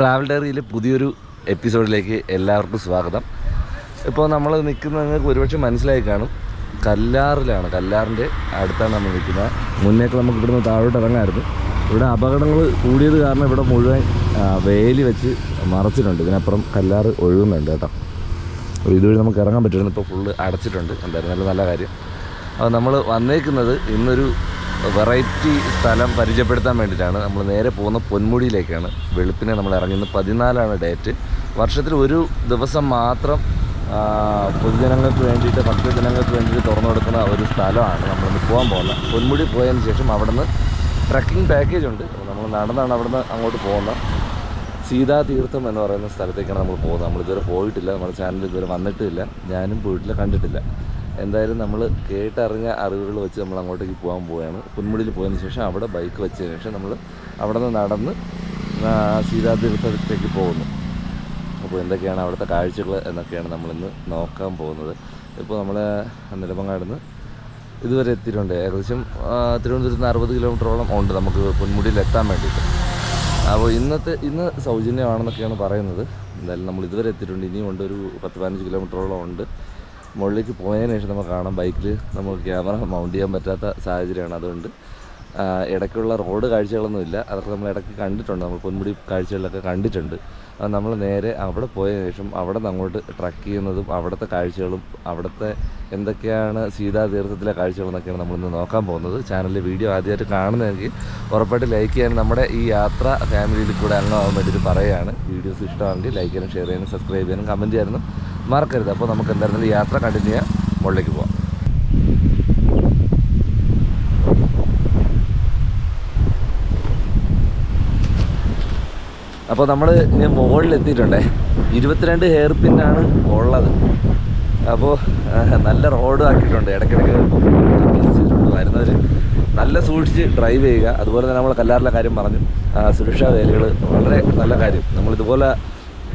Travel ഡയറിയിൽ പുതിയൊരു എപ്പിസോഡിലേക്ക് എല്ലാവർക്കും സ്വാഗതം. ഇപ്പോൾ നമ്മൾ നിൽക്കുന്നത് നിങ്ങൾക്ക് ഒരുപക്ഷെ മനസ്സിലായി കാണും. കല്ലാറിലാണ്. കല്ലാറിന്റെ അടുത്താണ് നമ്മൾ നിൽക്കുന്നത്. മുന്നേക്ക് നമുക്ക് ഇവിടുന്ന് താഴോട്ട് ഇറങ്ങായിരുന്നു. ഇവിടെ അപകടങ്ങൾ കൂടിയത് കാരണം ഇവിടെ മുഴുവൻ വേലി വെച്ച് മറച്ചിട്ടുണ്ട്. ഇതിനപ്പുറം കല്ലാറ് ഒഴുകുന്നുണ്ട് കേട്ടോ. ഇതുവഴി നമുക്ക് ഇറങ്ങാൻ പറ്റുമായിരുന്നു ഇപ്പോൾ ഫുള്ള് അടച്ചിട്ടുണ്ട്. എന്തായാലും നല്ല നല്ല കാര്യം. അപ്പോൾ നമ്മൾ വന്നേക്കുന്നത് ഇന്നൊരു വെറൈറ്റി സ്ഥലം പരിചയപ്പെടുത്താൻ വേണ്ടിയിട്ടാണ് നമ്മൾ നേരെ പോകുന്ന പൊന്മുടിയിലേക്കാണ്. വെളുപ്പിനെ നമ്മൾ ഇറങ്ങുന്നത്. പതിനാലാണ് ഡേറ്റ്. വർഷത്തിൽ ഒരു ദിവസം മാത്രം പൊതുജനങ്ങൾക്ക് വേണ്ടിയിട്ട് ഭക്തജനങ്ങൾക്ക് വേണ്ടിയിട്ട് തുറന്നു കൊടുക്കുന്ന ഒരു സ്ഥലമാണ് നമ്മളിന്ന് പോകാൻ പോകുന്നത്. പൊന്മുടി പോയതിന് ശേഷം അവിടെ നിന്ന് ട്രക്കിംഗ് പാക്കേജ് ഉണ്ട്. നമ്മൾ നടന്നാണ് അവിടെ നിന്ന് അങ്ങോട്ട് പോകുന്നത്. സീതാ തീർത്ഥം എന്ന് പറയുന്ന സ്ഥലത്തേക്കാണ് നമ്മൾ പോകുന്നത്. നമ്മൾ ഇതുവരെ പോയിട്ടില്ല. നമ്മുടെ ചാനലിൽ ഇതുവരെ വന്നിട്ടില്ല. ഞാനും പോയിട്ടില്ല കണ്ടിട്ടില്ല. എന്തായാലും നമ്മൾ കേട്ടറിഞ്ഞ അറിവുകൾ വെച്ച് നമ്മൾ അങ്ങോട്ടേക്ക് പോകാൻ പോവുകയാണ്. പൊന്മുടിയിൽ പോയതിന് ശേഷം അവിടെ ബൈക്ക് വെച്ചതിന് ശേഷം നമ്മൾ അവിടെ നിന്ന് നടന്ന് സീതാതീർത്ഥത്തേക്ക് സീതാ തീർത്ഥത്തേക്ക് പോകുന്നു. അപ്പോൾ എന്തൊക്കെയാണ് അവിടുത്തെ കാഴ്ചകൾ എന്നൊക്കെയാണ് നമ്മളിന്ന് നോക്കാൻ പോകുന്നത്. ഇപ്പോൾ നമ്മൾ നിലമങ്ങാട് നിന്ന് ഇതുവരെ എത്തിയിട്ടുണ്ട്. ഏകദേശം തിരുവനന്തപുരത്ത് നിന്ന് അറുപത് കിലോമീറ്ററോളം ഉണ്ട് നമുക്ക് പൊന്മുടിയിൽ എത്താൻ വേണ്ടിയിട്ട്. അപ്പോൾ ഇന്നത്തെ ഇന്ന് സൗജന്യമാണെന്നൊക്കെയാണ് പറയുന്നത്. എന്തായാലും നമ്മൾ ഇതുവരെ എത്തിയിട്ടുണ്ട്. ഇനിയും ഉണ്ട് ഒരു പത്ത് പതിനഞ്ച് കിലോമീറ്ററോളം ഉണ്ട്. മുകളിലേക്ക് പോയതിന് ശേഷം നമുക്ക് കാണാം ബൈക്കിൽ നമുക്ക് ക്യാമറ മൗണ്ട് ചെയ്യാൻ പറ്റാത്ത സാഹചര്യമാണ് അതുകൊണ്ട് ഇടയ്ക്കുള്ള റോഡ് കാഴ്ചകളൊന്നും ഇല്ല. അതൊക്കെ നമ്മൾ ഇടയ്ക്ക് കണ്ടിട്ടുണ്ട്. നമ്മൾ പൊന്മുടി കാഴ്ചകളിലൊക്കെ കണ്ടിട്ടുണ്ട്. അത് നമ്മൾ നേരെ അവിടെ പോയതിന് ശേഷം അവിടെ നിന്ന് അങ്ങോട്ട് ട്രക്ക് ചെയ്യുന്നതും അവിടുത്തെ കാഴ്ചകളും അവിടുത്തെ എന്തൊക്കെയാണ് സീതാ തീർത്ഥത്തിലെ കാഴ്ചകളെന്നൊക്കെയാണ് നമ്മളിന്ന് നോക്കാൻ പോകുന്നത്. ചാനലിൽ വീഡിയോ ആദ്യമായിട്ട് കാണുന്നതെങ്കിൽ ഉറപ്പായിട്ട് ലൈക്ക് ചെയ്യാൻ നമ്മുടെ ഈ യാത്ര ഫാമിലിയിൽ കൂടെ അംഗമാകാൻ വേണ്ടിയിട്ട് പറയുകയാണ്. വീഡിയോസ് ഇഷ്ടമാണെങ്കിൽ ലൈക്ക് ചെയ്യാനും ഷെയർ ചെയ്യാനും സബ്സ്ക്രൈബ് ചെയ്യാനും കമന്റ് ചെയ്യാനും മറക്കരുത്. അപ്പോൾ നമുക്ക് എന്തായിരുന്നാലും യാത്ര കണ്ടിന്യൂ ചെയ്യാം മുകളിലേക്ക് പോവാം. അപ്പോൾ നമ്മൾ ഇനി മുകളിൽ എത്തിയിട്ടുണ്ടേ ഇരുപത്തിരണ്ട് ഹെയർ പിന്നാണ് ഉള്ളത്. അപ്പോൾ നല്ല റോഡ് ആക്കിയിട്ടുണ്ട്. ഇടയ്ക്കിടയ്ക്ക് വരുന്നവർ നല്ല സൂക്ഷിച്ച് ഡ്രൈവ് ചെയ്യുക. അതുപോലെ തന്നെ നമ്മൾ കല്ലാറിലെ കാര്യം പറഞ്ഞു. സുരക്ഷാ വേലകൾ വളരെ നല്ല കാര്യം. നമ്മളിതുപോലെ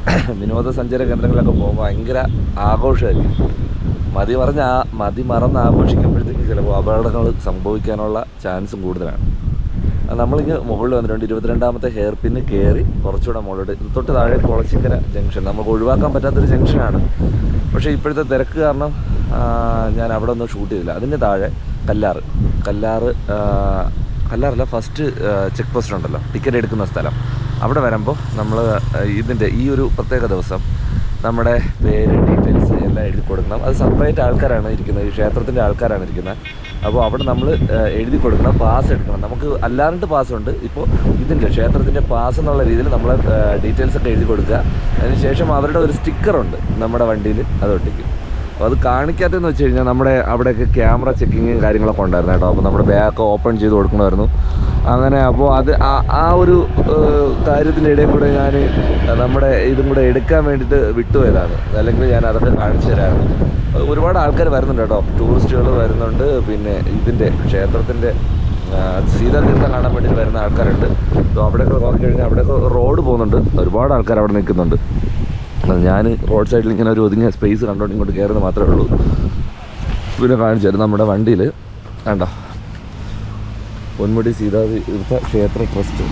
വിനോദസഞ്ചാര കേന്ദ്രങ്ങളിലൊക്കെ പോകുമ്പോൾ ഭയങ്കര ആഘോഷമായിരിക്കും. മതി പറഞ്ഞ മതി മറന്ന് ആഘോഷിക്കുമ്പോഴത്തേക്ക് ചിലപ്പോൾ അപകടങ്ങൾ സംഭവിക്കാനുള്ള ചാൻസും കൂടുതലാണ്. നമ്മളിങ്ങ് മുകളിൽ വന്നിട്ടുണ്ട്. ഇരുപത്തിരണ്ടാമത്തെ ഹെയർ പിന്ന് കയറി കുറച്ചുകൂടെ മുകളിലോട്ട്. തൊട്ട് താഴെ കുളച്ചിക്കര ജംഗ്ഷൻ. നമുക്ക് ഒഴിവാക്കാൻ പറ്റാത്തൊരു ജംഗ്ഷനാണ്. പക്ഷേ ഇപ്പോഴത്തെ തിരക്ക് കാരണം ഞാൻ അവിടെ ഒന്നും ഷൂട്ട് ചെയ്തില്ല. അതിന് താഴെ കല്ലാറ്. കല്ലാറ് കല്ലാറല്ല ഫസ്റ്റ് ചെക്ക് പോസ്റ്റ് ഉണ്ടല്ലോ. ടിക്കറ്റ് എടുക്കുന്ന സ്ഥലം. അവിടെ വരുമ്പോൾ നമ്മൾ ഇതിന്റെ ഈ ഒരു പ്രത്യേക ദിവസം നമ്മുടെ പേര് ഡീറ്റെയിൽസ് എല്ലാം എഴുതി കൊടുക്കണം. അത് സെപ്പറേറ്റ് ആൾക്കാരാണ് ഇരിക്കുന്നത് ഈ ക്ഷേത്രത്തിന്റെ ആൾക്കാരാണ് ഇരിക്കുന്നത്. അപ്പോൾ അവിടെ നമ്മൾ എഴുതി കൊടുക്കണം പാസ് എടുക്കണം. നമുക്ക് അല്ലാണ്ട് പാസ് ഉണ്ട്. ഇപ്പോൾ ഇതിന്റെ ക്ഷേത്രത്തിന്റെ പാസ് എന്നുള്ള രീതിയിൽ നമ്മൾ ഡീറ്റെയിൽസ് ഒക്കെ എഴുതി കൊടുക്കുക. അതിനുശേഷം അവരുടെ ഒരു സ്റ്റിക്കറുണ്ട് നമ്മുടെ വണ്ടിയിൽ അത് അപ്പോൾ അത് കാണിക്കാത്തതെന്ന് വെച്ച് കഴിഞ്ഞാൽ നമ്മുടെ അവിടെയൊക്കെ ക്യാമറ ചെക്കിങ്ങും കാര്യങ്ങളൊക്കെ ഉണ്ടായിരുന്നു കേട്ടോ. അപ്പോൾ നമ്മുടെ ബാഗൊക്കെ ഓപ്പൺ ചെയ്ത് കൊടുക്കണമായിരുന്നു. അങ്ങനെ അപ്പോൾ അത് ആ- ഒരു കാര്യത്തിന്റെ ഇടയിൽ കൂടെ ഞാൻ നമ്മുടെ ഇതും കൂടെ എടുക്കാൻ വേണ്ടിയിട്ട് വിട്ടുപോയതാണ് അല്ലെങ്കിൽ ഞാൻ അതൊക്കെ കാണിച്ചു തരാമായിരുന്നു ഒരുപാട് ആൾക്കാർ വരുന്നുണ്ട് കേട്ടോ. ടൂറിസ്റ്റുകൾ വരുന്നുണ്ട്. പിന്നെ ഇതിന്റെ ക്ഷേത്രത്തിന്റെ സീതാതീർത്ഥം കാണാൻ വേണ്ടിയിട്ട് വരുന്ന ആൾക്കാരുണ്ട്. അപ്പോൾ അവിടെയൊക്കെ നോക്കിക്കഴിഞ്ഞാൽ അവിടെയൊക്കെ റോഡ് പോകുന്നുണ്ട്. ഒരുപാട് ആൾക്കാർ അവിടെ നിൽക്കുന്നുണ്ട്. ഞാൻ റോഡ് സൈഡിൽ ഇങ്ങനെ ഒരു ഒതുങ്ങിയ സ്പേസ് കണ്ടോണ്ട് ഇങ്ങോട്ട് കയറുന്നത് മാത്രമേ ഉള്ളൂ. പിന്നെ കാണിച്ചു തരും നമ്മുടെ വണ്ടിയിൽ കണ്ടോ? പൊന്മുടി സീതാതീർത്ഥ ക്ഷേത്ര ട്രസ്റ്റ്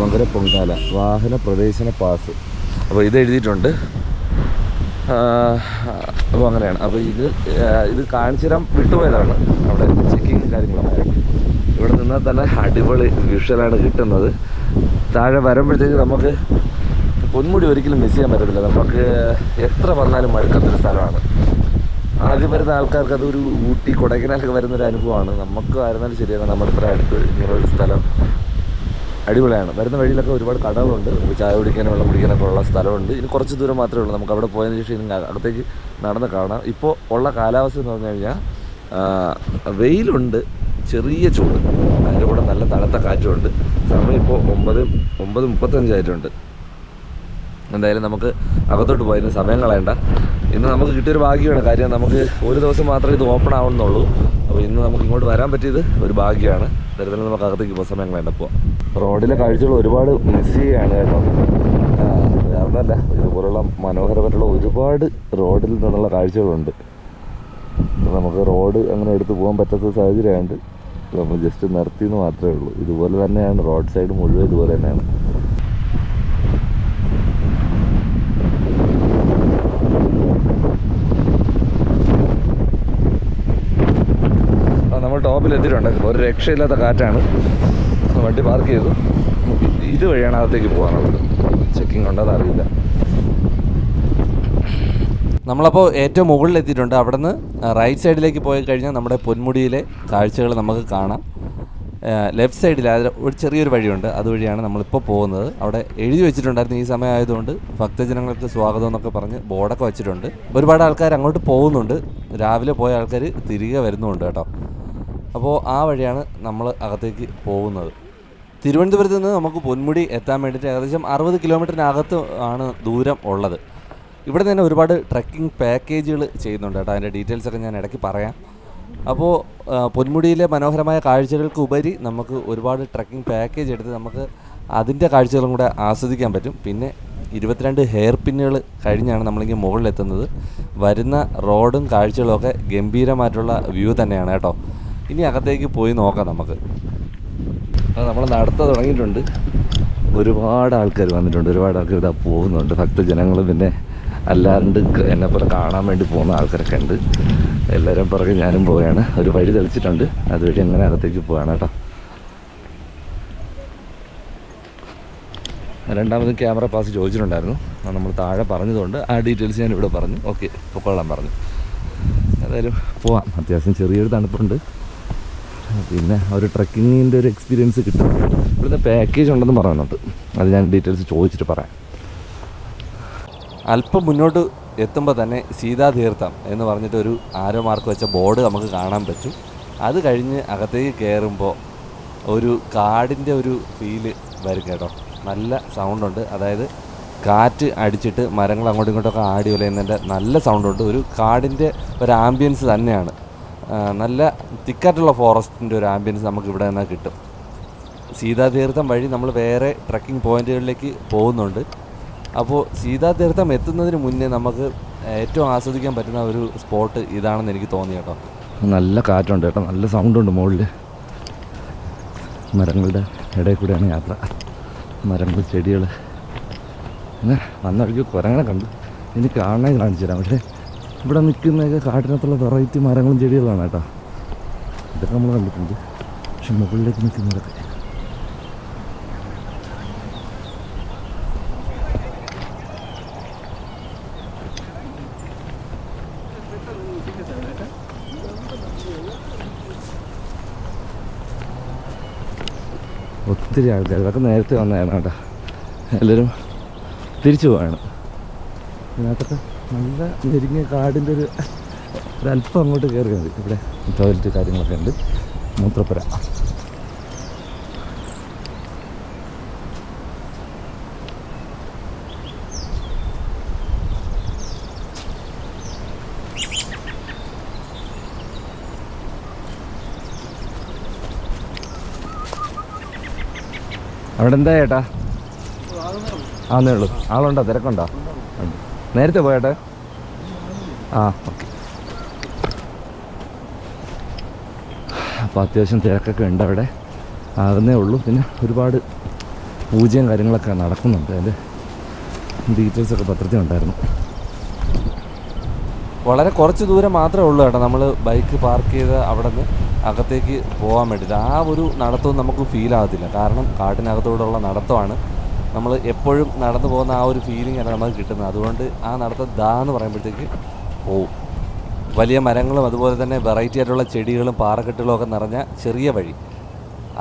മകര പൊങ്കാല വാഹന പ്രവേശന പാസ്. അപ്പോൾ ഇത് എഴുതിയിട്ടുണ്ട്. അപ്പോൾ അങ്ങനെയാണ്. അപ്പോൾ ഇത് ഇത് കാണിച്ചു തരാൻ വിട്ടുപോയതാണ്. അവിടെ ചെക്കിങ് കാര്യങ്ങളൊക്കെ ഇവിടെ നിന്നാൽ തന്നെ അടിപൊളി വിഷ്വലാണ് കിട്ടുന്നത്. താഴെ വരുമ്പോഴത്തേക്ക് നമുക്ക് പൊന്മുടി ഒരിക്കലും മിസ് ചെയ്യാൻ പറ്റത്തില്ല. നമുക്ക് എത്ര വന്നാലും മടുക്കാത്തൊരു സ്ഥലമാണ്. ആദ്യം വരുന്ന ആൾക്കാർക്ക് അതൊരു ഊട്ടി കൊടൈക്കനാലൊക്കെ വരുന്ന ഒരു അനുഭവമാണ്. നമുക്ക് ആയിരുന്നാലും ശരിയാണ്. നമ്മുടെ ഇത്ര അടുത്ത് ഇങ്ങനെ ഒരു സ്ഥലം അടിപൊളിയാണ്. വരുന്ന വഴിയിലൊക്കെ ഒരുപാട് കടകളുണ്ട്. ചായ കുടിക്കാനും വെള്ളം കുടിക്കാനൊക്കെ ഉള്ള സ്ഥലമുണ്ട്. ഇനി കുറച്ച് ദൂരം മാത്രമേ ഉള്ളൂ. നമുക്ക് അവിടെ പോയതിന് ശേഷം ഇനി അടുത്തേക്ക് നടന്ന് കാണാം. ഇപ്പോൾ ഉള്ള കാലാവസ്ഥ എന്ന് പറഞ്ഞു കഴിഞ്ഞാൽ വെയിലുണ്ട്. ചെറിയ ചൂട്. അതിന്റെ കൂടെ നല്ല തണുത്ത കാറ്റുണ്ട്. സമയം ഇപ്പോൾ ഒമ്പത് ഒമ്പത് മുപ്പത്തഞ്ചായിട്ടുണ്ട് എന്തായാലും നമുക്ക് അകത്തോട്ട് പോയതിന് സമയം കളയണ്ട. ഇന്ന് നമുക്ക് കിട്ടിയൊരു ഭാഗ്യമാണ്. കാര്യം നമുക്ക് ഒരു ദിവസം മാത്രമേ ഇത് ഓപ്പൺ ആവുന്നുള്ളൂ. അപ്പോൾ ഇന്ന് നമുക്ക് ഇങ്ങോട്ട് വരാൻ പറ്റിയത് ഒരു ഭാഗ്യമാണ്. തരത്തിൽ നമുക്ക് അകത്തേക്ക് ഇപ്പോൾ സമയം കളയണ്ട പോവാം റോഡിലെ കാഴ്ചകൾ ഒരുപാട് മിസ് ചെയ്യുകയാണ് കേട്ടോ. വേറൊന്നല്ല ഇതുപോലുള്ള മനോഹരമായിട്ടുള്ള ഒരുപാട് റോഡിൽ നിന്നുള്ള കാഴ്ചകളുണ്ട്. നമുക്ക് റോഡ് അങ്ങനെ എടുത്തു പോകാൻ പറ്റാത്ത സാഹചര്യമുണ്ട്. നമ്മൾ ജസ്റ്റ് നിർത്തിയെന്ന് മാത്രമേ ഉള്ളൂ. ഇതുപോലെ തന്നെയാണ്. റോഡ് സൈഡ് മുഴുവൻ ഇതുപോലെ തന്നെയാണ്. എത്തിയിട്ടുണ്ട് ഒരു രക്ഷയില്ലാത്ത കാറ്റാണ്. വണ്ടി പാർക്ക് ചെയ്തു. നമുക്ക് ഇത് വഴിയാണ് അകത്തേക്ക് പോകാനുള്ളത്. ചെക്കിംഗ് ഉണ്ടോ അതറിയില്ല നമ്മളപ്പോൾ ഏറ്റവും മുകളിൽ എത്തിയിട്ടുണ്ട്. അവിടെ നിന്ന് റൈറ്റ് സൈഡിലേക്ക് പോയി കഴിഞ്ഞാൽ നമ്മുടെ പൊന്മുടിയിലെ കാഴ്ചകൾ നമുക്ക് കാണാം. ലെഫ്റ്റ് സൈഡിൽ ഒരു ചെറിയൊരു വഴിയുണ്ട്. അതുവഴിയാണ് നമ്മളിപ്പോൾ പോകുന്നത്. അവിടെ എഴുതി വെച്ചിട്ടുണ്ടായിരുന്നു ഈ സമയമായതുകൊണ്ട്. ഭക്തജനങ്ങൾക്ക് സ്വാഗതം എന്നൊക്കെ പറഞ്ഞ് ബോർഡൊക്കെ വെച്ചിട്ടുണ്ട്. ഒരുപാട് ആൾക്കാർ അങ്ങോട്ട് പോകുന്നുണ്ട്. രാവിലെ പോയ ആൾക്കാർ തിരികെ വരുന്നുണ്ട് കേട്ടോ. അപ്പോൾ ആ വഴിയാണ് നമ്മൾ അകത്തേക്ക് പോകുന്നത്. തിരുവനന്തപുരത്ത് നിന്ന് നമുക്ക് പൊന്മുടി എത്താൻ വേണ്ടിയിട്ട് ഏകദേശം അറുപത് കിലോമീറ്ററിനകത്ത് ആണ് ദൂരം ഉള്ളത്. ഇവിടെ തന്നെ ഒരുപാട് ട്രക്കിംഗ് പാക്കേജുകൾ ചെയ്യുന്നുണ്ട് കേട്ടോ. അതിന്റെ ഡീറ്റെയിൽസ് ഒക്കെ ഞാൻ ഇടയ്ക്ക് പറയാം. അപ്പോൾ പൊന്മുടിയിലെ മനോഹരമായ കാഴ്ചകൾക്ക് ഉപരി നമുക്ക് ഒരുപാട് ട്രക്കിംഗ് പാക്കേജ് എടുത്ത് നമുക്ക് അതിന്റെ കാഴ്ചകളും കൂടെ ആസ്വദിക്കാൻ പറ്റും. പിന്നെ ഇരുപത്തിരണ്ട് ഹെയർ പിന്നുകൾ കഴിഞ്ഞാണ് നമ്മളിങ്ങനെ മുകളിലെത്തുന്നത്. വരുന്ന റോഡും കാഴ്ചകളും ഒക്കെ ഗംഭീരമായിട്ടുള്ള വ്യൂ തന്നെയാണ് കേട്ടോ. ഇനി അകത്തേക്ക് പോയി നോക്കാം നമുക്ക്. നമ്മൾ നടത്ത തുടങ്ങിയിട്ടുണ്ട്. ഒരുപാട് ആൾക്കാർ വന്നിട്ടുണ്ട്. ഒരുപാട് ആൾക്കാർ ഇതാ പോകുന്നുണ്ട്. ഭക്തജനങ്ങൾ പിന്നെ അല്ലാണ്ട് എന്നെ പോലെ കാണാൻ വേണ്ടി പോകുന്ന ആൾക്കാരൊക്കെ ഉണ്ട്. എല്ലാവരും പുറകെ ഞാനും പോവുകയാണ്. ഒരു വഴി തെളിച്ചിട്ടുണ്ട്. അതുവഴി അങ്ങനെ അകത്തേക്ക് പോവാണ് കേട്ടോ. രണ്ടാമത് ക്യാമറ പാസ് ചോദിച്ചിട്ടുണ്ടായിരുന്നു. നമ്മൾ താഴെ പറഞ്ഞതുകൊണ്ട് ആ ഡീറ്റെയിൽസ് ഞാൻ ഇവിടെ പറഞ്ഞു. ഓക്കെ പൊക്കോളാൻ പറഞ്ഞു. ഏതായാലും പോവാം. അത്യാവശ്യം ചെറിയൊരു തണുപ്പുണ്ട്. പിന്നെ ഒരു ട്രക്കിങ്ങിന്റെ ഒരു എക്സ്പീരിയൻസ് കിട്ടും. ഇവിടുത്തെ പാക്കേജ് ഉണ്ടെന്ന് പറയുന്നുണ്ട് അത് ഞാൻ ഡീറ്റെയിൽസ് ചോദിച്ചിട്ട് പറയാം. അല്പം മുന്നോട്ട് എത്തുമ്പോൾ തന്നെ സീതാതീർത്ഥം എന്ന് പറഞ്ഞിട്ട് ഒരു ആരോ മാർക്ക് വെച്ച ബോർഡ് നമുക്ക് കാണാൻ പറ്റും. അത് കഴിഞ്ഞ് അകത്തേക്ക് കയറുമ്പോൾ ഒരു കാടിന്റെ ഒരു ഫീൽ വരും കേട്ടോ. നല്ല സൗണ്ടുണ്ട് അതായത് കാറ്റ് അടിച്ചിട്ട് മരങ്ങൾ അങ്ങോട്ടും ഇങ്ങോട്ടൊക്കെ ആടി ഉലയുന്നതിന്റെ നല്ല സൗണ്ടുണ്ട് ഒരു കാടിന്റെ ഒരു ആംബിയൻസ് തന്നെയാണ്. നല്ല തിക്കായിട്ടുള്ള ഫോറസ്റ്റിന്റെ ഒരു ആംബിയൻസ് നമുക്ക് ഇവിടെ നിന്നാൽ കിട്ടും. സീതാതീർത്ഥം വഴി നമ്മൾ വേറെ ട്രക്കിംഗ് പോയിന്റുകളിലേക്ക് പോകുന്നുണ്ട്. അപ്പോൾ സീതാതീർത്ഥം എത്തുന്നതിന് മുന്നേ നമുക്ക് ഏറ്റവും ആസ്വദിക്കാൻ പറ്റുന്ന ഒരു സ്പോട്ട് ഇതാണെന്ന് എനിക്ക് തോന്നി കേട്ടോ. നല്ല കാറ്റുണ്ട് കേട്ടോ. നല്ല സൗണ്ടുണ്ട് മുകളിൽ മരങ്ങളുടെ ഇടയിൽ കൂടെയാണ് യാത്ര. മരങ്ങൾ ചെടികൾ പിന്നെ വന്ന വഴിക്ക് കുരങ്ങനെ കണ്ടു. എനിക്ക് കാണാൻ കാണിച്ചു തരാം. പക്ഷേ ഇവിടെ നിൽക്കുന്നതൊക്കെ കാട്ടിനകത്തുള്ള വെറൈറ്റി മരങ്ങളും ചെടികളാണ് കേട്ടോ. ഇതൊക്കെ നമ്മൾ കണ്ടിട്ടുണ്ട്. പക്ഷെ മുകളിലേക്ക് നിൽക്കുന്നതൊക്കെ. ഒത്തിരി ആൾക്കാർ. ഇതൊക്കെ നേരത്തെ വന്നതാണ് കേട്ടോ. എല്ലാവരും തിരിച്ചു പോവാണ്. ഇതിനകത്തൊക്കെ നല്ല ഞെരുങ്ങിയ കാടിന്റെ ഒരു ഒരല്പം അങ്ങോട്ട് കയറി മതി ഇവിടെ ടോയ്ലറ്റ് കാര്യങ്ങളൊക്കെ ഉണ്ട്. മൂത്രപ്പുര. അവിടെ എന്താ ചേട്ടാ? ആന്നേ ഉള്ളൂ. ആളുണ്ടോ? തിരക്കുണ്ടോ? ഉണ്ട്. നേരത്തെ പോയാട്ടെ? ആ ഓക്കെ. അപ്പോൾ അത്യാവശ്യം തിരക്കൊക്കെ ഉണ്ട് അവിടെ. ആകുന്നേ ഉള്ളൂ. പിന്നെ ഒരുപാട് പൂജയും കാര്യങ്ങളൊക്കെ നടക്കുന്നുണ്ട്. അതിന്റെ ഡീറ്റെയിൽസൊക്കെ പത്രത്തിൽ ഉണ്ടായിരുന്നു. വളരെ കുറച്ച് ദൂരം മാത്രമേ ഉള്ളൂ കേട്ടോ. നമ്മൾ ബൈക്ക് പാർക്ക് ചെയ്ത് അവിടെ നിന്ന് അകത്തേക്ക് പോകാൻ വേണ്ടിയിട്ട്. ആ ഒരു നടത്തവും നമുക്ക് ഫീൽ ആകത്തില്ല. കാരണം കാട്ടിനകത്തോടുള്ള നടത്തമാണ്. നമ്മൾ എപ്പോഴും നടന്നു പോകുന്ന ആ ഒരു ഫീലിംഗ് ആണ് നമുക്ക് കിട്ടുന്നത്. അതുകൊണ്ട് ആ നടത്തം ദാ എന്ന് പറയുമ്പോഴത്തേക്ക് പോവും വലിയ മരങ്ങളും അതുപോലെ തന്നെ വെറൈറ്റി ആയിട്ടുള്ള ചെടികളും പാറക്കെട്ടുകളും ഒക്കെ നിറഞ്ഞ ചെറിയ വഴി.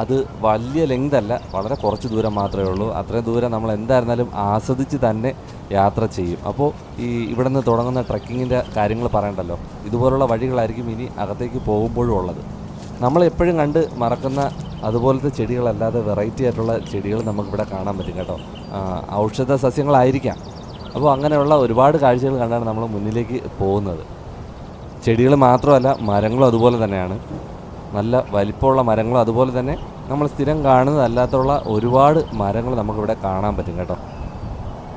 അത് വലിയ ലെങ്ത് അല്ല വളരെ കുറച്ച് ദൂരം മാത്രമേ ഉള്ളൂ. അത്രയും ദൂരം നമ്മൾ എന്തായിരുന്നാലും ആസ്വദിച്ച് തന്നെ യാത്ര ചെയ്യും. അപ്പോൾ ഈ ഇവിടെ നിന്ന് തുടങ്ങുന്ന ട്രക്കിങ്ങിന്റെ കാര്യങ്ങൾ പറയണ്ടല്ലോ. ഇതുപോലുള്ള വഴികളായിരിക്കും ഇനി അകത്തേക്ക് പോകുമ്പോഴും ഉള്ളത്. നമ്മൾ എപ്പോഴും കണ്ട് മറക്കുന്ന അതുപോലത്തെ ചെടികളല്ലാതെ വെറൈറ്റി ആയിട്ടുള്ള ചെടികൾ നമുക്കിവിടെ കാണാൻ പറ്റും കേട്ടോ. ഔഷധ സസ്യങ്ങളായിരിക്കാം. അപ്പോൾ അങ്ങനെയുള്ള ഒരുപാട് കാഴ്ചകൾ കണ്ടാണ് നമ്മൾ മുന്നിലേക്ക് പോകുന്നത്. ചെടികൾ മാത്രമല്ല മരങ്ങളും അതുപോലെ തന്നെയാണ്. നല്ല വലിപ്പമുള്ള മരങ്ങളും അതുപോലെ തന്നെ നമ്മൾ സ്ഥിരം കാണുന്നതല്ലാത്തുള്ള ഒരുപാട് മരങ്ങൾ നമുക്കിവിടെ കാണാൻ പറ്റും കേട്ടോ.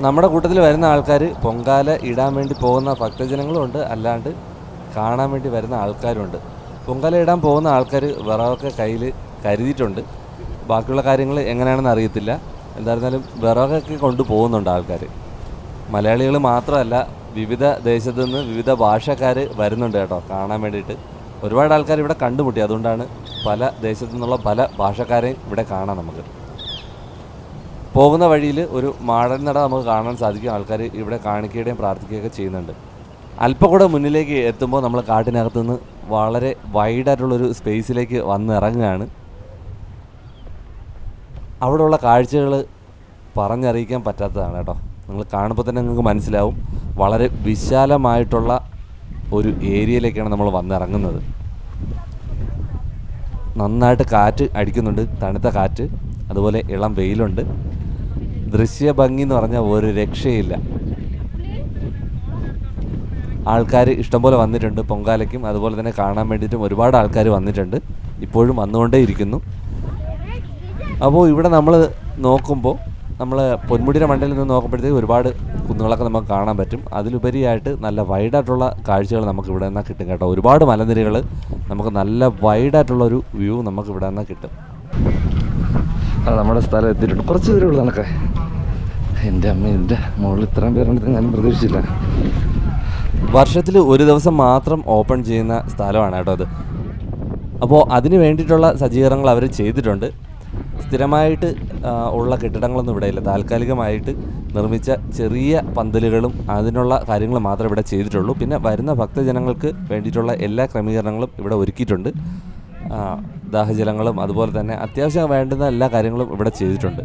നമ്മുടെ കൂട്ടത്തിൽ വരുന്ന ആൾക്കാർ പൊങ്കാല ഇടാൻ വേണ്ടി പോകുന്ന ഭക്തജനങ്ങളുമുണ്ട് അല്ലാണ്ട് കാണാൻ വേണ്ടി വരുന്ന ആൾക്കാരുണ്ട്. പൊങ്കാല ഇടാൻ പോകുന്ന ആൾക്കാർ വിറകൊക്കെ കയ്യിൽ കരുതിയിട്ടുണ്ട്. ബാക്കിയുള്ള കാര്യങ്ങൾ എങ്ങനെയാണെന്ന് അറിയത്തില്ല. എന്തായിരുന്നാലും വിറകൊക്കെ കൊണ്ടു പോകുന്നുണ്ട് ആൾക്കാർ മലയാളികൾ മാത്രമല്ല വിവിധ ദേശത്തു നിന്ന് വിവിധ ഭാഷക്കാർ വരുന്നുണ്ട് കേട്ടോ കാണാൻ വേണ്ടിയിട്ട്. ഒരുപാട് ആൾക്കാർ ഇവിടെ കണ്ടുമുട്ടി. അതുകൊണ്ടാണ് പല ദേശത്തു നിന്നുള്ള പല ഭാഷക്കാരെയും ഇവിടെ കാണാം നമുക്ക്. പോകുന്ന വഴിയിൽ ഒരു മാടൻ നട നമുക്ക് കാണാൻ സാധിക്കും. ആൾക്കാർ ഇവിടെ കാണിക്കുകയും പ്രാർത്ഥിക്കുകയൊക്കെ ചെയ്യുന്നുണ്ട്. അല്പം കൂടെ മുന്നിലേക്ക് എത്തുമ്പോൾ നമ്മൾ കാട്ടിനകത്തു നിന്ന് വളരെ വൈഡായിട്ടുള്ളൊരു സ്പേസിലേക്ക് വന്നിറങ്ങുകയാണ് അവിടെയുള്ള കാഴ്ചകൾ പറഞ്ഞറിയിക്കാൻ പറ്റാത്തതാണ് കേട്ടോ. നിങ്ങൾ കാണുമ്പോൾ തന്നെ നിങ്ങൾക്ക് മനസ്സിലാവും. വളരെ വിശാലമായിട്ടുള്ള ഒരു ഏരിയയിലേക്കാണ് നമ്മൾ വന്നിറങ്ങുന്നത്. നന്നായിട്ട് കാറ്റ് അടിക്കുന്നുണ്ട്. തണുത്ത കാറ്റ് അതുപോലെ ഇളം വെയിലുണ്ട്. ദൃശ്യഭംഗി എന്ന് പറഞ്ഞാൽ ഒരു രക്ഷയില്ല. ആൾക്കാർ ഇഷ്ടംപോലെ വന്നിട്ടുണ്ട്. പൊങ്കാലയ്ക്കും അതുപോലെ തന്നെ കാണാൻ വേണ്ടിയിട്ടും ഒരുപാട് ആൾക്കാർ വന്നിട്ടുണ്ട്. ഇപ്പോഴും വന്നുകൊണ്ടേ ഇരിക്കുന്നു. അപ്പോൾ ഇവിടെ നമ്മൾ നോക്കുമ്പോൾ നമ്മൾ പൊന്മുടിയുടെ മണ്ടയിൽ നിന്ന് നോക്കുമ്പോഴത്തേക്ക് ഒരുപാട് കുന്നുകളൊക്കെ നമുക്ക് കാണാൻ പറ്റും. അതിലുപരിയായിട്ട് നല്ല വൈഡായിട്ടുള്ള കാഴ്ചകൾ നമുക്ക് ഇവിടെ നിന്നാൽ കിട്ടും കേട്ടോ. ഒരുപാട് മലനിരകൾ നമുക്ക് നല്ല വൈഡായിട്ടുള്ള ഒരു വ്യൂ നമുക്ക് ഇവിടെ നിന്നാൽ കിട്ടും. അത് നമ്മുടെ സ്ഥലം എത്തിയിട്ടുണ്ട്. കുറച്ച് ദൂരമുള്ള എന്റെ അമ്മ എന്റെ മുകളിൽ ഇത്രയും പേരുണ്ടെന്ന് ഞാൻ പ്രതീക്ഷിച്ചില്ല. വർഷത്തിൽ ഒരു ദിവസം മാത്രം ഓപ്പൺ ചെയ്യുന്ന സ്ഥലമാണ് കേട്ടോ അത്. അപ്പോൾ അതിന് വേണ്ടിയിട്ടുള്ള സജ്ജീകരണങ്ങൾ അവർ ചെയ്തിട്ടുണ്ട്. സ്ഥിരമായിട്ട് ഉള്ള കെട്ടിടങ്ങളൊന്നും ഇവിടെ ഇല്ല താൽക്കാലികമായിട്ട് നിർമ്മിച്ച ചെറിയ പന്തലുകളും അതിനുള്ള കാര്യങ്ങൾ മാത്രമേ ഇവിടെ ചെയ്തിട്ടുള്ളൂ. പിന്നെ വരുന്ന ഭക്തജനങ്ങൾക്ക് വേണ്ടിയിട്ടുള്ള എല്ലാ ക്രമീകരണങ്ങളും ഇവിടെ ഒരുക്കിയിട്ടുണ്ട്. ദാഹജലങ്ങളും അതുപോലെ തന്നെ അത്യാവശ്യം വേണ്ടുന്ന എല്ലാ കാര്യങ്ങളും ഇവിടെ ചെയ്തിട്ടുണ്ട്.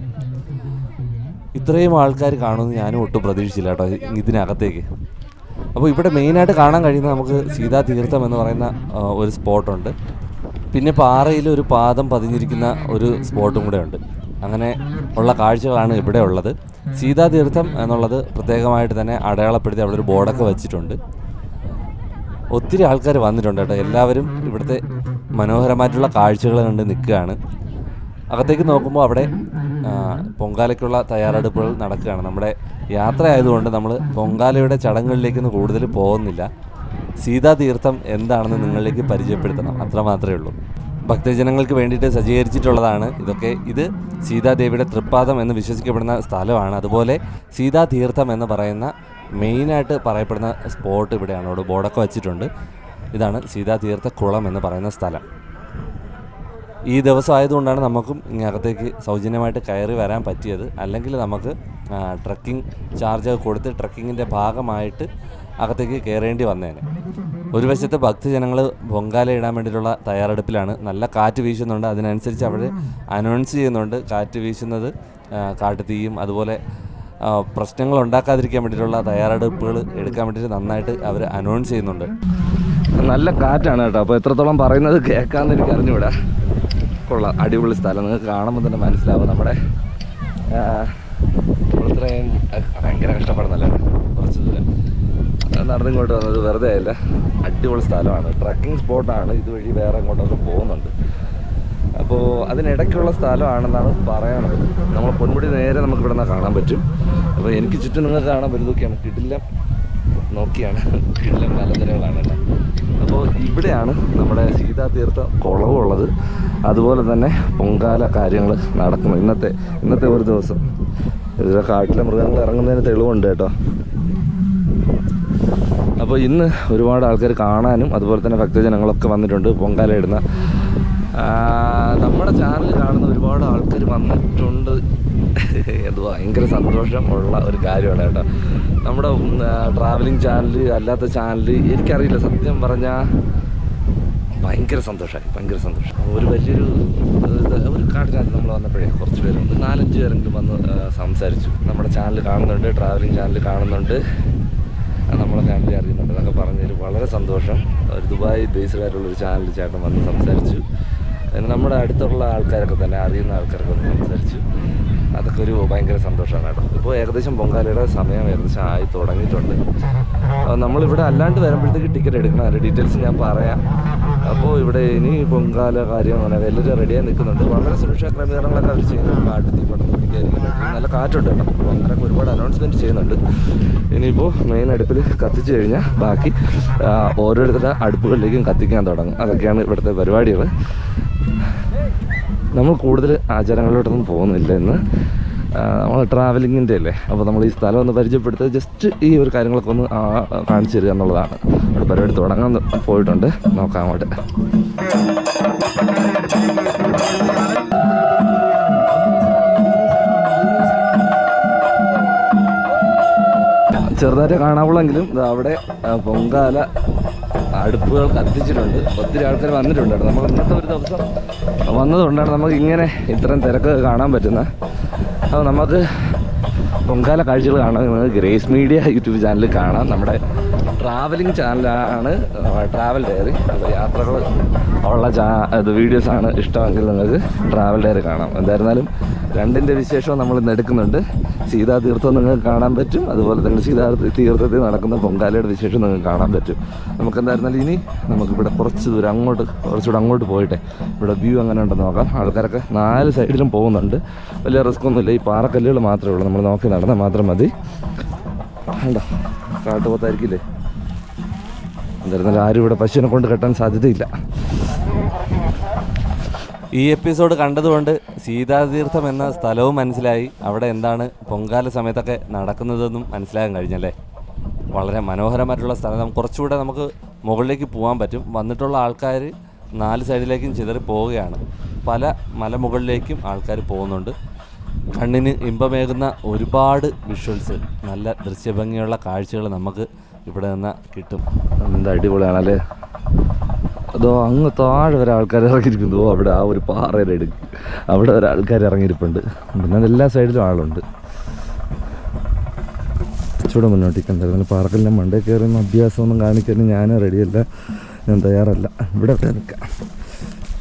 ഇത്രയും ആൾക്കാർ കാണുമെന്ന് ഞാനും ഒട്ടും പ്രതീക്ഷിച്ചില്ല കേട്ടോ ഇതിനകത്തേക്ക്. അപ്പോൾ ഇവിടെ മെയിനായിട്ട് കാണാൻ കഴിയുന്നത് നമുക്ക് സീതാ തീർത്ഥം എന്ന് പറയുന്ന ഒരു സ്പോട്ടുണ്ട്. പിന്നെ പാറയിൽ ഒരു പാദം പതിഞ്ഞിരിക്കുന്ന ഒരു സ്പോട്ടും കൂടെ ഉണ്ട്. അങ്ങനെ ഉള്ള കാഴ്ചകളാണ് ഇവിടെ ഉള്ളത്. സീതാ തീർത്ഥം എന്നുള്ളത് പ്രത്യേകമായിട്ട് തന്നെ അടയാളപ്പെടുത്തി അവിടെ ഒരു ബോർഡൊക്കെ വെച്ചിട്ടുണ്ട്. ഒത്തിരി ആൾക്കാർ വന്നിട്ടുണ്ട് കേട്ടോ. എല്ലാവരും ഇവിടുത്തെ മനോഹരമായിട്ടുള്ള കാഴ്ചകൾ കണ്ട് നിൽക്കുകയാണ്. അകത്തേക്ക് നോക്കുമ്പോൾ അവിടെ പൊങ്കാലയ്ക്കുള്ള തയ്യാറെടുപ്പുകൾ നടക്കുകയാണ്. നമ്മുടെ യാത്ര ആയതുകൊണ്ട് നമ്മൾ പൊങ്കാലയുടെ ചടങ്ങുകളിലേക്കൊന്നും കൂടുതൽ പോകുന്നില്ല. സീതാതീർത്ഥം എന്താണെന്ന് നിങ്ങളിലേക്ക് പരിചയപ്പെടുത്തണം. അത്ര മാത്രമേ ഉള്ളൂ. ഭക്തജനങ്ങൾക്ക് വേണ്ടിയിട്ട് സജ്ജീകരിച്ചിട്ടുള്ളതാണ് ഇതൊക്കെ. ഇത് സീതാദേവിയുടെ തൃപ്പാദം എന്ന് വിശ്വസിക്കപ്പെടുന്ന സ്ഥലമാണ്. അതുപോലെ സീതാതീർത്ഥം എന്ന് പറയുന്ന മെയിനായിട്ട് പറയപ്പെടുന്ന സ്പോട്ട് ഇവിടെയാണ്. അവിടെ ബോർഡൊക്കെ വച്ചിട്ടുണ്ട്. ഇതാണ് സീതാതീർത്ഥ കുളം എന്ന് പറയുന്ന സ്ഥലം. ഈ ദിവസം ആയതുകൊണ്ടാണ് നമുക്കും ഇങ്ങകത്തേക്ക് സൗജന്യമായിട്ട് കയറി വരാൻ പറ്റിയത്. അല്ലെങ്കിൽ നമുക്ക് ട്രക്കിംഗ് ചാർജ് കൊടുത്ത് ട്രക്കിങ്ങിന്റെ ഭാഗമായിട്ട് അകത്തേക്ക് കയറേണ്ടി വന്നേനെ. ഒരു വശത്ത് ഭക്തജനങ്ങൾ പൊങ്കാല ഇടാൻ വേണ്ടിയിട്ടുള്ള തയ്യാറെടുപ്പിലാണ്. നല്ല കാറ്റ് വീശുന്നുണ്ട്. അതിനനുസരിച്ച് അവർ അനൗൺസ് ചെയ്യുന്നുണ്ട്. കാറ്റ് വീശുന്നത് കാട്ടുതീയും അതുപോലെ പ്രശ്നങ്ങൾ ഉണ്ടാക്കാതിരിക്കാൻ വേണ്ടിയിട്ടുള്ള തയ്യാറെടുപ്പുകൾ എടുക്കാൻ വേണ്ടിയിട്ട് നന്നായിട്ട് അവർ അനൗൺസ് ചെയ്യുന്നുണ്ട്. നല്ല കാറ്റാണ് കേട്ടോ. അപ്പോൾ എത്രത്തോളം പറയുന്നത് കേൾക്കാമെന്ന് എനിക്ക് അറിഞ്ഞുകൂടാ കൊള്ളാം അടിപൊളി സ്ഥലം. നിങ്ങൾക്ക് കാണുമ്പോൾ തന്നെ മനസ്സിലാവും നമ്മുടെ നമ്മളിത്രയും ഭയങ്കര കഷ്ടപ്പെടുന്നല്ലേ കുറച്ച് ദൂരം. നടന്നിങ്ങോട്ട് വന്നത് വെറുതെ അല്ല അടിപൊളി സ്ഥലമാണ്. ട്രക്കിംഗ് സ്പോട്ടാണ് ഇതുവഴി വേറെ എങ്ങോട്ടൊക്കെ പോകുന്നുണ്ട്. അപ്പോൾ അതിനിടയ്ക്കുള്ള സ്ഥലമാണെന്നാണ് പറയണത് നമ്മൾ പൊന്മുടി നേരെ നമുക്ക് ഇവിടെ നിന്ന് കാണാൻ പറ്റും. അപ്പോൾ എനിക്ക് ചുറ്റും നിങ്ങൾക്ക് കാണാൻ പറ്റുന്നതൊക്കെയാണ് കിടിലം നോക്കിയാണ് കിടിലം മലനിരകളാണ് കേട്ടോ. അപ്പോൾ ഇവിടെയാണ് നമ്മുടെ സീതാതീർത്ഥ കുളവുള്ളത് അതുപോലെ തന്നെ പൊങ്കാല കാര്യങ്ങൾ നടക്കുന്നു. ഇന്നത്തെ ഇന്നത്തെ ഒരു ദിവസം. ഇതിലെ കാട്ടിലെ മൃഗങ്ങൾ ഇറങ്ങുന്നതിന് തെളിവുണ്ട് കേട്ടോ. അപ്പോൾ ഇന്ന് ഒരുപാട് ആൾക്കാർ കാണാനും അതുപോലെ തന്നെ ഭക്തജനങ്ങളൊക്കെ വന്നിട്ടുണ്ട് പൊങ്കാല ഇടുന്ന. നമ്മുടെ ചാനൽ കാണുന്ന ഒരുപാട് ആൾക്കാർ വന്നിട്ടുണ്ട്. അത് ഭയങ്കര സന്തോഷമുള്ള ഒരു കാര്യമാണ് കേട്ടോ. നമ്മുടെ ട്രാവലിംഗ് ചാനൽ അല്ലാത്ത ചാനൽ എനിക്കറിയില്ല. സത്യം പറഞ്ഞാൽ ഭയങ്കര സന്തോഷമായി ഭയങ്കര സന്തോഷം. ഒരു വലിയൊരു ഒരു കാട്ടിനകത്ത് നമ്മൾ വന്നപ്പോഴേ കുറച്ച് പേരുണ്ട്. നാലഞ്ച് പേരെങ്കിലും വന്ന് സംസാരിച്ചു. നമ്മുടെ ചാനൽ കാണുന്നുണ്ട് ട്രാവലിംഗ് ചാനൽ കാണുന്നുണ്ട്. നമ്മളെ ഫാമിലി അറിയുന്നുണ്ട് എന്നൊക്കെ പറഞ്ഞതിൽ വളരെ സന്തോഷം. ഒരു ദുബായ് ബേസ്ഡ് ആയിട്ടുള്ള ഒരു ചാനൽ ചേട്ടൻ വന്ന് സംസാരിച്ചു. നമ്മുടെ അടുത്തുള്ള ആൾക്കാരൊക്കെ തന്നെ അറിയുന്ന ആൾക്കാരൊക്കെ വന്ന് സംസാരിച്ചു. അതൊക്കെ ഒരു ഭയങ്കര സന്തോഷമാണ് കേട്ടോ. ഇപ്പോൾ ഏകദേശം പൊങ്കാലയുടെ സമയം ഏകദേശം ആയി തുടങ്ങിയിട്ടുണ്ട്. നമ്മളിവിടെ അല്ലാണ്ട് വരുമ്പോഴത്തേക്ക് ടിക്കറ്റ് എടുക്കണം. അതിന്റെ ഡീറ്റെയിൽസ് ഞാൻ പറയാം. അപ്പോൾ ഇവിടെ ഇനി പൊങ്കാല കാര്യം അങ്ങനെ എല്ലാവരും റെഡിയായി നിൽക്കുന്നുണ്ട്. വളരെ സുരക്ഷാ ക്രമീകരണങ്ങളൊക്കെ അവർ ചെയ്യുന്നുണ്ട്. കാട്ടിൽ തീ പടർന്ന് പിടിക്കാതിരിക്കുന്നുണ്ട് നല്ല കാറ്റുണ്ട് കേട്ടോ. അപ്പോൾ അങ്ങനെയൊക്കെ ഒരുപാട് അനൗൺസ്മെന്റ് ചെയ്യുന്നുണ്ട്. ഇനിയിപ്പോൾ മെയിൻ അടുപ്പിൽ കത്തിച്ചു കഴിഞ്ഞാൽ ബാക്കി ഓരോരുത്തരുടെ അടുപ്പുകളിലേക്കും കത്തിക്കാൻ തുടങ്ങും. അതൊക്കെയാണ് ഇവിടുത്തെ പരിപാടികൾ. നമ്മൾ കൂടുതൽ ആചാരങ്ങളിലോട്ടൊന്നും പോകുന്നില്ല എന്ന് നമ്മൾ ട്രാവലിങ്ങിന്റെ അല്ലേ? അപ്പോൾ നമ്മൾ ഈ സ്ഥലം ഒന്ന് പരിചയപ്പെടുത്തുക ജസ്റ്റ് ഈ ഒരു കാര്യങ്ങളൊക്കെ ഒന്ന് കാണിച്ചു തരിക എന്നുള്ളതാണ്. അവിടെ പരിപാടി തുടങ്ങാൻ പോയിട്ടുണ്ട്. നോക്കാം അങ്ങോട്ട്. ചെറുതായിട്ട് കാണാവുള്ളെങ്കിലും അവിടെ പൊങ്കാല അടുപ്പുകൾ കത്തിച്ചിട്ടുണ്ട്. ഒത്തിരി ആൾക്കാർ വന്നിട്ടുണ്ട് നമ്മൾ ഇന്നത്തെ ഒരു ദിവസം വന്നതുകൊണ്ടാണ് നമുക്ക് ഇങ്ങനെ ഇത്രയും തിരക്ക് കാണാൻ പറ്റുന്നത്. അപ്പോൾ നമുക്ക് പൊങ്കാല കാഴ്ചകൾ കാണാൻ ഗ്രേസ് മീഡിയ യൂട്യൂബ് ചാനലിൽ കാണാം. നമ്മുടെ ട്രാവലിംഗ് ചാനലാണ് ട്രാവൽ ഡയറി അപ്പോൾ യാത്രകൾ ഉള്ള ചാ ഇത് വീഡിയോസാണ് ഇഷ്ടമെങ്കിൽ നിങ്ങൾക്ക് ട്രാവൽ ഡയറി കാണാം. എന്തായിരുന്നാലും രണ്ടിന്റെ വിശേഷവും നമ്മൾ ഇന്ന് എടുക്കുന്നുണ്ട്. സീതാ തീർത്ഥം നിങ്ങൾക്ക് കാണാൻ പറ്റും. അതുപോലെ തന്നെ സീതാ തീർത്ഥത്തിൽ നടക്കുന്ന പൊങ്കാലയുടെ വിശേഷം നിങ്ങൾക്ക് കാണാൻ പറ്റും. നമുക്ക് ഇനി നമുക്കിവിടെ കുറച്ച് ദൂരം അങ്ങോട്ട് കുറച്ചുകൂടെ അങ്ങോട്ട് പോയിട്ടെ. ഇവിടെ വ്യൂ അങ്ങനെ ഉണ്ടെന്ന് നോക്കാം. ആൾക്കാരൊക്കെ നാല് സൈഡിലും പോകുന്നുണ്ട്. വലിയ റിസ്ക് ഒന്നുമില്ല. ഈ പാറക്കല്ലുകൾ മാത്രമേ ഉള്ളൂ. നമ്മൾ നോക്കി നടന്നാൽ മാത്രം മതി. വേണ്ട കാട്ടുപോത്തായിരിക്കില്ലേ? എന്തായിരുന്നാലും ആരും ഇവിടെ പശുവിനെ കൊണ്ട് കെട്ടാൻ സാധ്യതയില്ല. ഈ എപ്പിസോഡ് കണ്ടതുകൊണ്ട് സീതാതീർത്ഥം എന്ന സ്ഥലവും മനസ്സിലായി. അവിടെ എന്താണ് പൊങ്കാല സമയത്തൊക്കെ നടക്കുന്നതെന്നും മനസ്സിലാകാൻ കഴിഞ്ഞല്ലേ? വളരെ മനോഹരമായിട്ടുള്ള സ്ഥലം. കുറച്ചുകൂടെ നമുക്ക് മുകളിലേക്ക് പോകാൻ പറ്റും. വന്നിട്ടുള്ള ആൾക്കാർ നാല് സൈഡിലേക്കും ചിതറി പോവുകയാണ്. പല മലമുകളിലേക്കും ആൾക്കാർ പോകുന്നുണ്ട്. കണ്ണിന് ഇമ്പമേകുന്ന ഒരുപാട് വിഷ്വൽസ് നല്ല ദൃശ്യഭംഗിയുള്ള കാഴ്ചകൾ നമുക്ക് ഇവിടെ നിന്ന് കിട്ടും. എന്താ അടിപൊളിയാണല്ലേ? അതോ അങ്ങ് താഴെ വരെ ആൾക്കാർ ഇറങ്ങിയിരിക്കുന്നു. അവിടെ ആ ഒരു പാറയുടെ എടുക്ക് അവിടെ വരെ ആൾക്കാർ ഇറങ്ങിയിരിപ്പുണ്ട്. പിന്നെ എല്ലാ സൈഡിലും ആളുണ്ട്. കുറച്ചുകൂടെ മുന്നോട്ടേക്ക് ഉണ്ടായിരുന്നു പാറക്കെല്ലാം മണ്ടേ കയറുന്ന അഭ്യാസമൊന്നും കാണിക്കാൻ ഞാൻ റെഡിയല്ല. ഞാൻ തയ്യാറല്ല. ഇവിടെ ഇവിടെ നിൽക്കാം.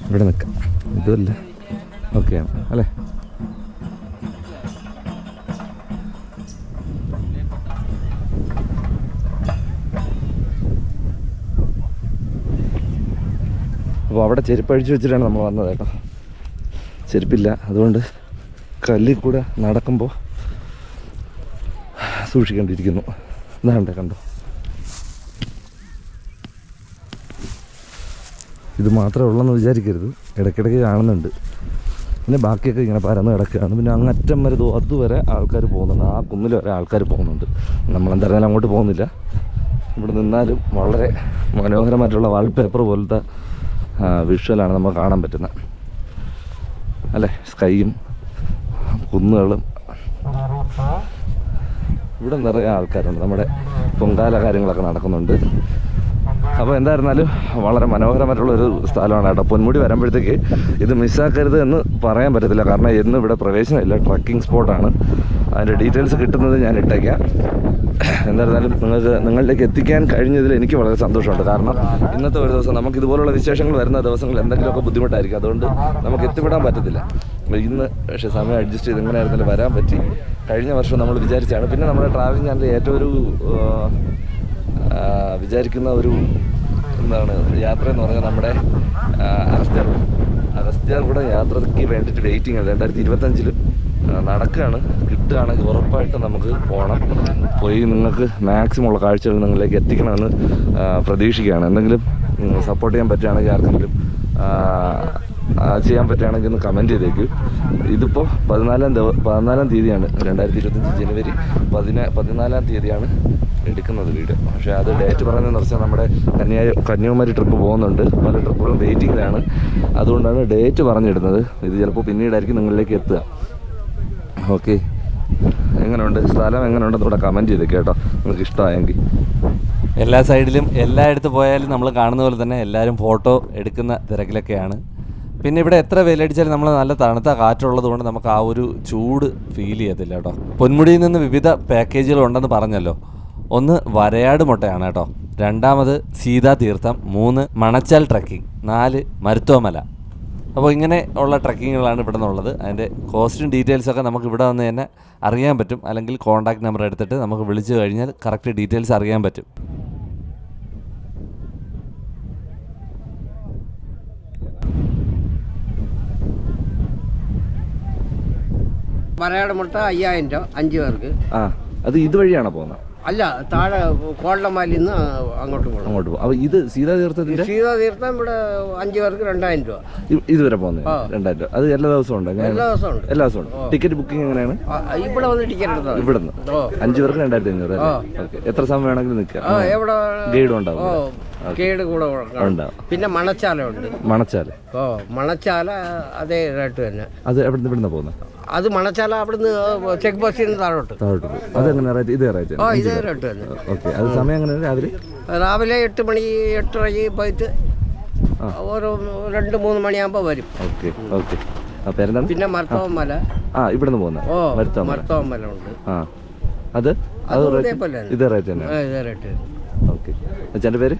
ഇവിടെ നിൽക്കാം. ഇതുമല്ല. ഓക്കെയാണ് അല്ലേ? അപ്പോൾ അവിടെ ചെരുപ്പ് അഴിച്ചു വെച്ചിട്ടാണ് നമ്മൾ വന്നത് കേട്ടോ. ചെരുപ്പില്ല അതുകൊണ്ട് കല്ലിൽ കൂടെ നടക്കുമ്പോൾ സൂക്ഷിക്കേണ്ടിയിരിക്കുന്നു. ഇതാണ്ടേ കണ്ടോ ഇത് മാത്രമേ ഉള്ളെന്ന് വിചാരിക്കരുത്. ഇടയ്ക്കിടയ്ക്ക് കാണുന്നുണ്ട്. പിന്നെ ബാക്കിയൊക്കെ ഇങ്ങനെ പരന്ന് കിടക്കുകയാണ്. പിന്നെ അങ്ങറ്റം വരെ അതുവരെ ആൾക്കാർ പോകുന്നുണ്ട്. ആ കുന്നിൽ വരെ ആൾക്കാർ പോകുന്നുണ്ട്. നമ്മളെന്തായാലും അങ്ങോട്ട് പോകുന്നില്ല. ഇവിടെ നിന്നാലും വളരെ മനോഹരമായിട്ടുള്ള വാൾപേപ്പർ പോലത്തെ വിഷ്വലാണ് നമുക്ക് കാണാൻ പറ്റുന്നത്. അല്ലേ? സ്കൈയും കുന്നുകളും. ഇവിടെ നിറയെ ആൾക്കാരുണ്ട്. നമ്മുടെ പൊങ്കാല കാര്യങ്ങളൊക്കെ നടക്കുന്നുണ്ട്. അപ്പോൾ എന്തായിരുന്നാലും വളരെ മനോഹരമായിട്ടുള്ള ഒരു സ്ഥലമാണ് കേട്ടോ. പൊന്മുടി വരുമ്പോഴത്തേക്ക് ഇത് മിസ്സാക്കരുത് എന്ന് പറയാൻ പറ്റത്തില്ല. കാരണം എന്നും ഇവിടെ പ്രവേശനമില്ല. ട്രക്കിംഗ് സ്പോട്ടാണ് അതിന്റെ ഡീറ്റെയിൽസ് കിട്ടുന്നത് ഞാൻ ഇട്ടേക്കാം. എന്തായിരുന്നാലും നിങ്ങൾക്ക് നിങ്ങളിലേക്ക് എത്തിക്കാൻ കഴിഞ്ഞതിൽ എനിക്ക് വളരെ സന്തോഷമുണ്ട്. കാരണം ഇന്നത്തെ ഒരു ദിവസം നമുക്ക് ഇതുപോലുള്ള വിശേഷങ്ങൾ വരുന്ന ദിവസങ്ങളിൽ എന്തെങ്കിലുമൊക്കെ ബുദ്ധിമുട്ടായിരിക്കും. അതുകൊണ്ട് നമുക്ക് എത്തിപ്പെടാൻ പറ്റത്തില്ല. ഇന്ന് പക്ഷേ സമയം അഡ്ജസ്റ്റ് ചെയ്ത് എങ്ങനെ ആയിരുന്നാലും വരാൻ പറ്റി. കഴിഞ്ഞ വർഷം നമ്മൾ വിചാരിച്ചാണ്. പിന്നെ നമ്മുടെ ട്രാവലിംഗ് ചാനൽ ഏറ്റവും ഒരു വിചാരിക്കുന്ന ഒരു എന്താണ് യാത്ര എന്ന് പറഞ്ഞാൽ നമ്മുടെ അഗസ്ത്യാർ. അഗസ്ത്യാർ കൂടെ യാത്രയ്ക്ക് വേണ്ടിയിട്ട് വെയിറ്റിംഗ് ആണ് രണ്ടായിരത്തി ഇരുപത്തഞ്ചിൽ നടക്കുകയാണ്. കിട്ടുകയാണെങ്കിൽ ഉറപ്പായിട്ട് നമുക്ക് പോകണം പോയി നിങ്ങൾക്ക് മാക്സിമം ഉള്ള കാഴ്ചകൾ നിങ്ങളിലേക്ക് എത്തിക്കണമെന്ന് പ്രതീക്ഷിക്കുകയാണ്. എന്തെങ്കിലും സപ്പോർട്ട് ചെയ്യാൻ പറ്റുകയാണെങ്കിൽ ആർക്കെങ്കിലും ചെയ്യാൻ പറ്റുകയാണെങ്കിൽ ഒന്ന് കമന്റ് ചെയ്തേക്ക്. ഇതിപ്പോൾ പതിനാലാം ദിവ പതിനാലാം തീയതിയാണ്. രണ്ടായിരത്തി ഇരുപത്തഞ്ച് ജനുവരി പതിനാ പതിനാലാം തീയതിയാണ് എടുക്കുന്നത് വീഡിയോ. പക്ഷേ അത് ഡേറ്റ് പറയുന്നതെന്ന് വെച്ചാൽ നമ്മുടെ കന്യാ കന്യാകുമാരി ട്രിപ്പ് പോകുന്നുണ്ട്. പല ട്രിപ്പുകളും വെയിറ്റിങ്ങിലാണ് അതുകൊണ്ടാണ് ഡേറ്റ് പറഞ്ഞിടുന്നത്. ഇത് ചിലപ്പോൾ പിന്നീടായിരിക്കും നിങ്ങളിലേക്ക് എത്തുക. ഓക്കെ. എങ്ങനെയുണ്ട് സ്ഥലം എങ്ങനെയുണ്ടെന്ന് ഇവിടെ കമന്റ് ചെയ്ത് കേട്ടോ. നിങ്ങൾക്ക് ഇഷ്ടമായെങ്കിൽ. എല്ലാ സൈഡിലും എല്ലായിടത്ത് പോയാലും നമ്മൾ കാണുന്ന പോലെ തന്നെ എല്ലാവരും ഫോട്ടോ എടുക്കുന്ന തിരക്കിലൊക്കെയാണ്. പിന്നെ ഇവിടെ എത്ര വെയിലടിച്ചാലും നമ്മൾ നല്ല തണുത്ത കാറ്റുള്ളത് കൊണ്ട് നമുക്ക് ആ ഒരു ചൂട് ഫീൽ ചെയ്യത്തില്ല കേട്ടോ. പൊന്മുടിയിൽ നിന്ന് വിവിധ പാക്കേജുകൾ ഉണ്ടെന്ന് പറഞ്ഞല്ലോ. ഒന്ന് വരയാട് മുട്ടയാണ് കേട്ടോ. രണ്ടാമത് സീതാ തീർത്ഥം മൂന്ന് മണച്ചാൽ ട്രക്കിംഗ് നാല് മരുത്തോമല അപ്പോൾ ഇങ്ങനെ ഉള്ള ട്രക്കിങ്ങുകളാണ് ഇവിടെ നിന്നുള്ളത്. അതിന്റെ കോസ്റ്റും ഡീറ്റെയിൽസൊക്കെ നമുക്ക് ഇവിടെ വന്ന് തന്നെ അറിയാൻ പറ്റും. അല്ലെങ്കിൽ കോൺടാക്ട് നമ്പർ എടുത്തിട്ട് നമുക്ക് വിളിച്ചു കഴിഞ്ഞാൽ കറക്റ്റ് ഡീറ്റെയിൽസ് അറിയാൻ പറ്റും. വരയുടെ മുട്ട അയ്യായിരം രൂപ അഞ്ച് പേർക്ക്. ആ അത് ഇതുവഴിയാണോ പോകുന്നത്? അല്ല താഴെ കോട്ടമാലിൽ നിന്ന് അങ്ങോട്ട് പോകണം അങ്ങോട്ട് പോകും അപ്പോൾ ഇത് സീതാതീർത്ഥത്തിന്റെ സീതാതീർത്ഥം ഇവിടെ അഞ്ച് പേർക്ക് രണ്ടായിരം രൂപ. ഇതുവരെ പോകുന്നത്. രണ്ടായിരം രൂപ. അത് എല്ലാ ദിവസവും ഉണ്ട്? എല്ലാ ദിവസവും ഉണ്ട്. എല്ലാ ദിവസവും ഉണ്ട്. ടിക്കറ്റ് ബുക്കിംഗ് എങ്ങനെയാണ്? ഇവിടെ വന്ന് ടിക്കറ്റ് എടുത്താൽ ഇവിടെ ഓ അഞ്ചു പേർക്ക് രണ്ടായിരത്തി അഞ്ഞൂറ്. ഓക്കെ എത്ര സമയം വേണമെങ്കിലും ആ നിൽക്കാം എവിടെ ഗൈഡും ഉണ്ടാവും ഇവിടെ. കേട്. ഉണ്ടാവും. പിന്നെ മണച്ചാല ഉണ്ട്. മണച്ചാല. ഓ മണച്ചാല അതേ റേറ്റ് തന്നെ. അത് എവിടെ നിന്ന് ഇവിടുന്ന് പോകുന്നത്? അത് മണച്ചാല അവിടുന്ന് ചെക്ക് പോസ്റ്റിൽ നിന്ന് താഴോട്ട്. താഴോട്ട് പോകും അതെങ്ങനെ റേറ്റ്? ഇതേ റേറ്റ് ഓ ഇതേ റേറ്റ് തന്നെ. ഓക്കെ. അത് സമയം എങ്ങനെ രാവിലെ? രാവിലെ എട്ട് മണി എട്ടരയ്ക്ക് പോയിട്ട്. ഓരോ രണ്ട് മൂന്ന് മണിയാകുമ്പോൾ വരും. Okay okay. പിന്നെ മർത്തവൻ മല ആ ഇവിടുന്ന് പോകുന്ന. ഓ വരുത്താൻ മല ഉണ്ട്. ആ. അത്? അത് അതും റേറ്റ് ഇതേപോലെ തന്നെ. ഇതേ റേറ്റ് തന്നെ. ആ, ഇതേ റേറ്റ് ഓക്കെ. അച്ഛന്റെ പേര്?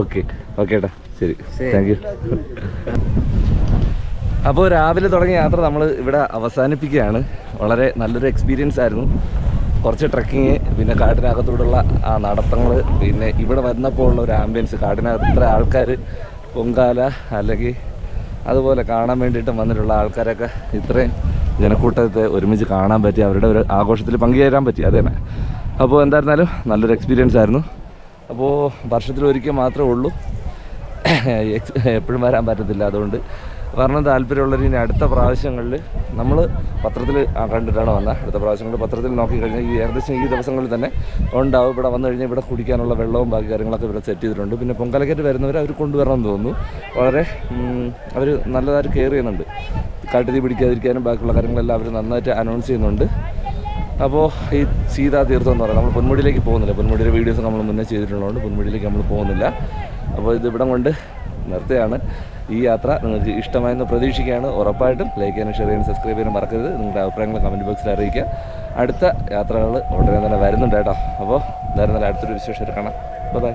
ഓക്കെ. ഓക്കെ ഏട്ടാ. ശരി. ശരി. Thank you. അപ്പോൾ രാവിലെ തുടങ്ങിയ യാത്ര നമ്മൾ ഇവിടെ അവസാനിപ്പിക്കുകയാണ്. വളരെ നല്ലൊരു എക്സ്പീരിയൻസ് ആയിരുന്നു. കുറച്ച് ട്രക്കിങ് പിന്നെ കാട്ടിനകത്തൂടുള്ള ആ നടത്തങ്ങൾ പിന്നെ ഇവിടെ വന്നപ്പോൾ ഉള്ള ഒരു ആംബിയൻസ് കാട്ടിനകത്ത് ഇത്ര ആൾക്കാർ പൊങ്കാല അല്ലെങ്കിൽ അതുപോലെ കാണാൻ വേണ്ടിയിട്ട് വന്നിട്ടുള്ള ആൾക്കാരൊക്കെ ഇത്രയും ജനക്കൂട്ടത്തെ ഒരുമിച്ച് കാണാൻ പറ്റി അവരുടെ ഒരു ആഘോഷത്തിൽ പങ്കുചേരാൻ പറ്റി അത് തന്നെ. അപ്പോൾ എന്തായിരുന്നാലും നല്ലൊരു എക്സ്പീരിയൻസ് ആയിരുന്നു. അപ്പോൾ വർഷത്തിൽ ഒരിക്കൽ മാത്രമേ ഉള്ളൂ. എപ്പോഴും വരാൻ പറ്റത്തില്ല. അതുകൊണ്ട് വരണം താല്പര്യമുള്ളവർ ഇനി അടുത്ത പ്രാവശ്യങ്ങളിൽ നമ്മൾ പത്രത്തിൽ കണ്ടിട്ടാണ് വന്നത് അടുത്ത പ്രാവശ്യങ്ങളിൽ പത്രത്തിൽ നോക്കിക്കഴിഞ്ഞാൽ ഈ ഏകദേശം ഈ ദിവസങ്ങളിൽ തന്നെ ഉണ്ടാവും. ഇവിടെ വന്നു കഴിഞ്ഞാൽ ഇവിടെ കുടിക്കാനുള്ള വെള്ളവും ബാക്കി കാര്യങ്ങളൊക്കെ ഇവിടെ സെറ്റ് ചെയ്തിട്ടുണ്ട്. പിന്നെ പൊങ്കലക്കറ്റ് വരുന്നവർ അവർ കൊണ്ടുവരണം എന്ന് തോന്നുന്നു. വളരെ അവർ നല്ലതായിട്ട് കെയർ ചെയ്യുന്നുണ്ട്. കാട്ടുതീ പിടിക്കാതിരിക്കാനും ബാക്കിയുള്ള കാര്യങ്ങളെല്ലാം അവർ നന്നായിട്ട് അനൗൺസ് ചെയ്യുന്നുണ്ട്. അപ്പോൾ ഈ സീതാ തീർത്ഥം എന്ന് പറയുന്നത് നമ്മൾ പൊന്മുടിയിലേക്ക് പോകുന്നില്ല. പൊന്മുടിയുടെ വീഡിയോസ് നമ്മൾ മുന്നേ ചെയ്തിട്ടുള്ളതുകൊണ്ട് പൊന്മുടിയിലേക്ക് നമ്മൾ പോകുന്നില്ല. അപ്പോൾ ഇത് ഇവിടം കൊണ്ട് നിർത്തുകയാണ്. ഈ യാത്ര നിങ്ങൾക്ക് ഇഷ്ടമായെന്ന് പ്രതീക്ഷിക്കുകയാണ്. ഉറപ്പായിട്ടും ലൈക്ക് ചെയ്യാനും ഷെയർ ചെയ്യാനും സബ്സ്ക്രൈബ് ചെയ്യാനും മറക്കരുത്. നിങ്ങളുടെ അഭിപ്രായങ്ങൾ കമന്റ് ബോക്സിൽ അറിയിക്കുക. അടുത്ത യാത്രകൾ ഉടനെ തന്നെ വരുന്നുണ്ട് കേട്ടോ. അപ്പോൾ എന്തായിരുന്നാലും അടുത്തൊരു വിശേഷം കാണാം ബൈ